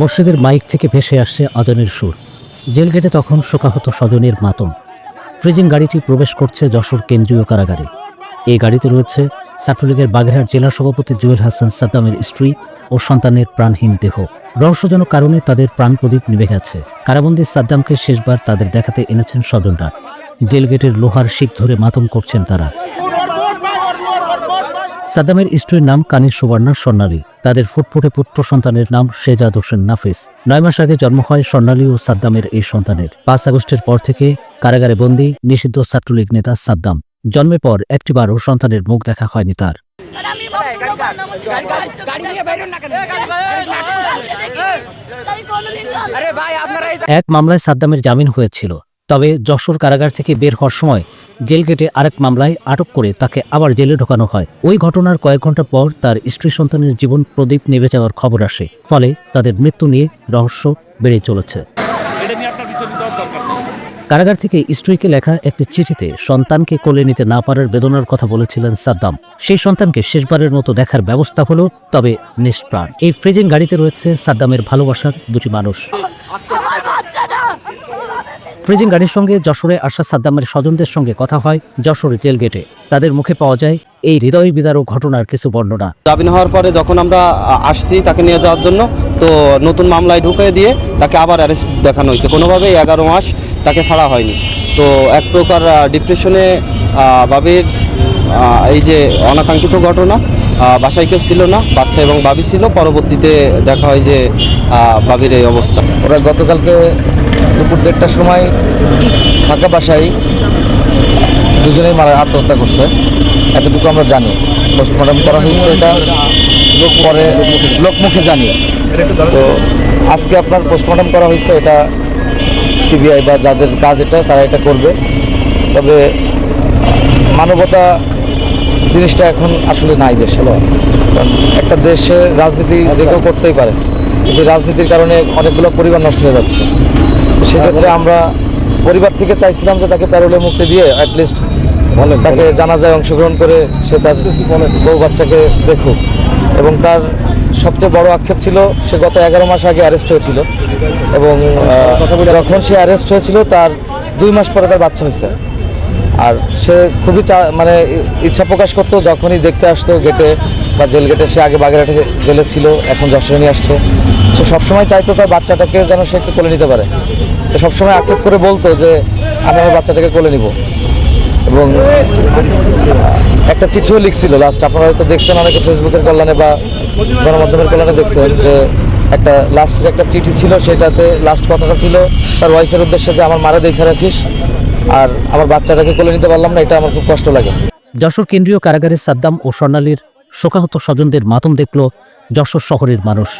মসজিদের মাইক থেকে ভেসে আসছে আজানের সুর। জেল গেটে তখন শোকাহত স্বজনের মাতম। ফ্রিজিং গাড়িটি প্রবেশ করছে যশোর কেন্দ্রীয় কারাগারে। এই গাড়িতে রয়েছে ছাত্রলীগের বাগেরহাট জেলা সভাপতি জুয়েল হাসান সাদ্দামের স্ত্রী ও সন্তানের প্রাণহীন দেহ। রহস্যজনক কারণে তাদের প্রাণ প্রদীপ নিভে গেছে। কারাবন্দী সাদ্দামকে শেষবার তাদের দেখাতে এনেছেন স্বজনরা। জেল গেটের লোহার শিক ধরে মাতম করছেন তারা। সাদ্দামের স্ত্রীর নাম কানির সুবর্ণা স্বর্ণালী। তাদের ফুটফুটে পুত্র সন্তানের নাম শেজাদ হোসেন নাফিস। নয় মাস আগে জন্ম হয় স্বর্ণালী ও সাদ্দামের এই সন্তানের। পাঁচ আগস্টের পর থেকে কারাগারে বন্দী নিষিদ্ধ ছাত্রলীগ নেতা সাদ্দাম। জন্মের পর একটিবারও সন্তানের মুখ দেখা হয়নি তার। এক মামলায় সাদ্দামের জামিন হয়েছিল। তবে যশোর কারাগার থেকে বের হওয়ার সময় জেল গেটে আরেক মামলায় আটক করে তাকে আবার জেলে ঢোকানো হয়। ওই ঘটনার কয়েক ঘণ্টা পর তার স্ত্রী সন্তানের জীবন প্রদীপ নেমে যাওয়ার খবর আসে। ফলে তাদের মৃত্যু নিয়ে রহস্য বেড়ে চলেছে। কারাগার থেকে স্ত্রীকে লেখা একটি চিঠিতে সন্তানকে কোলে নিতে না পারার বেদনার কথা বলেছিলেন সাদ্দাম। সেই সন্তানকে শেষবারের মতো দেখার ব্যবস্থা হলো তবে নিষ্প্রাণ। এই ফ্রিজিং গাড়িতে রয়েছে সাদ্দামের ভালোবাসার দুটি মানুষ। আমার বাচ্চাটা ফ্রিজিং গাড়ির সঙ্গে যশোরে আসা সাদ্দামের স্বজনদের সঙ্গে কথা হয় যশোর জেল গেটে তাদের মুখে পাওয়া যায় এই হৃদয় বিদারক ঘটনার কিছু বর্ণনা। জামিন হওয়ার পরে যখন আমরা আসছি তাকে নিয়ে যাওয়ার জন্য তো নতুন মামলায় ঢুকে দিয়ে তাকে আবার অ্যারেস্ট দেখানো হয়েছে। কোনোভাবে এগারো মাস তাকে ছাড়া হয়নি। তো এক প্রকার ডিপ্রেশনে বাবির এই যে অনাকাঙ্ক্ষিত ঘটনা বাসায় কেউ ছিল না বাচ্চা এবং বাবি ছিল। পরবর্তীতে দেখা হয় যে বাবির এই অবস্থা। ওরা গতকালকে দুপুর দেড়টার সময় ফাঁকা বাসায় দুজনেই মারা আত্মহত্যা করছে। এতটুকু আমরা জানি। পোস্টমর্টম করা হয়েছে এটা লোক পরে লোকমুখে জানি। তো আজকে আপনার পোস্টমর্টম করা হয়েছে এটা পিবিআই বা যাদের কাজ এটা, তারা এটা করবে। তবে মানবতা জিনিসটা এখন আসলে নাই দেশে। কারণ একটা দেশে রাজনীতি যে কেউ করতেই পারে। কিন্তু রাজনীতির কারণে অনেকগুলো পরিবার নষ্ট হয়ে যাচ্ছে। তো সেক্ষেত্রে আমরা পরিবার থেকে চাইছিলাম যে তাকে প্যারোলে মুক্তি দিয়ে অ্যাটলিস্ট তাকে জানাজায় অংশগ্রহণ করে সে তার বউ বাচ্চাকে দেখুক। এবং তার সবচেয়ে বড় আক্ষেপ ছিল সে গত এগারো মাস আগে অ্যারেস্ট হয়েছিল। এবং যখন সে অ্যারেস্ট হয়েছিল তার দুই মাস পরে তার বাচ্চা হয়েছে। আর সে খুবই চা মানে ইচ্ছা প্রকাশ করতো যখনই দেখতে আসতো গেটে বা জেল গেটে সে আগে বাগেরহাটে জেলে ছিল এখন যশোরে নিয়ে আসছে। সে সবসময় চাইতো তার বাচ্চাটাকে যেন সে একটু কোলে নিতে পারে। সবসময় আক্ষেপ করে বলতো যে, আমি আমার বাচ্চাটাকে কোলে নিব। এবং একটা চিঠিও লিখছিল, লাস্ট আপনারা হয়তো দেখছেন, অনেকে ফেসবুকের কল্যাণে বা গণমাধ্যমের কল্যাণে দেখছেন যে, একটা লাস্ট যে একটা চিঠি ছিল, সেটাতে লাস্ট কথাটা ছিল, তার ওয়াইফের উদ্দেশ্যে যে আমার মারা দেখে রাখিস, আর আমার বাচ্চাটাকে কোলে নিতে পারলাম না, এটা আমার খুব কষ্ট লাগে। যশোর কেন্দ্রীয় কারাগারে সাদ্দাম ও স্বর্ণালীর শোকাহত স্বজনদের মাতম দেখল যশোর শহরের মানুষ।